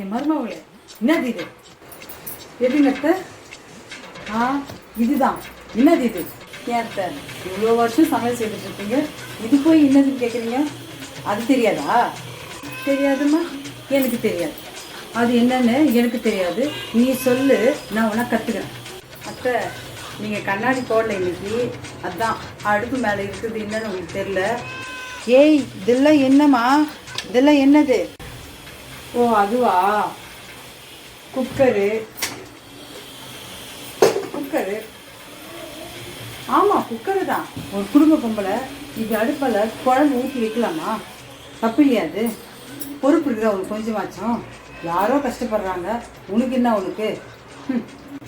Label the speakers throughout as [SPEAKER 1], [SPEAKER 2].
[SPEAKER 1] என் மருமகளே என்னது இது? எப்படின்னு ஆ இதுதான். என்னது இது? ஏன் இவ்வளோ வருஷம் சமையல் செய்துட்டு இருக்கீங்க. இது போய் என்னதுன்னு கேட்குறீங்க அது தெரியாதா? தெரியாதுமா எனக்கு தெரியாது. அது என்னன்னு எனக்கு தெரியாது. நீ சொல்லு நான் உனக்கு கற்றுக்கிறேன் அத்தை நீங்கள் கண்ணாடி போடல இன்னைக்கு அதான் அடுப்பு மேலே இருக்குது என்னன்னு உங்களுக்கு தெரியல. ஏய் இதெல்லாம் என்னம்மா? இதெல்லாம் என்னது? ஓ அதுவா? குக்கரு. குக்கரு. ஆமாம் குக்கரு தான். ஒரு குடும்ப பொம்பளை இது அடுப்பில் குழம்பு ஊற்றி வைக்கலாமா? தப்பு இல்லையா அது? பொறுப்பு இருக்குதா உனக்கு கொஞ்சமாச்சும்? யாரோ கஷ்டப்படுறாங்க. உனக்கு என்ன உனக்கு.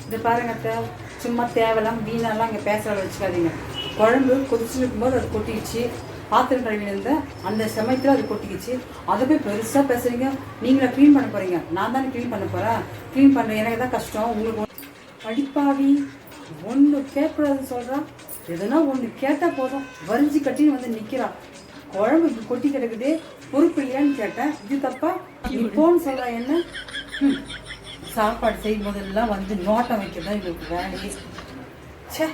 [SPEAKER 1] இது பாருங்க அத்தை. சும்மா தேவலாம் வீணெல்லாம் இங்கே பேசுகிற வச்சுக்காதீங்க. குழம்பு கொதிச்சுட்டு இருக்கும்போது அது கொட்டிடுச்சு பாத்திரம் கழுவி இருந்த அந்த சமயத்தில் அது கொட்டிக்கிச்சு. அதை போய் பெருசாக பேசுகிறீங்க நீங்களே க்ளீன் பண்ண போகிறீங்க நான் தானே க்ளீன் பண்ண போகிறேன் க்ளீன் பண்ணுறேன் எனக்கு தான் கஷ்டம். உங்களுக்கு படிப்பாவி. ஒன்று கேட்கக்கூடாதுன்னு சொல்கிறா எதுனா ஒன்று கேட்டால் போதும். வரிஞ்சு கட்டின்னு வந்து நிற்கிறா குழம்பு இப்படி கொட்டி கிடக்குது. பொறுப்பு இல்லையான்னு கேட்டேன். இது தப்பா? இப்போன்னு சொல்கிறா என்ன? ம். சாப்பாடு செய்யும் போதெல்லாம் வந்து நோட்டம் வைக்கிறது தான் இவங்களுக்கு வேலையே. ச்சே.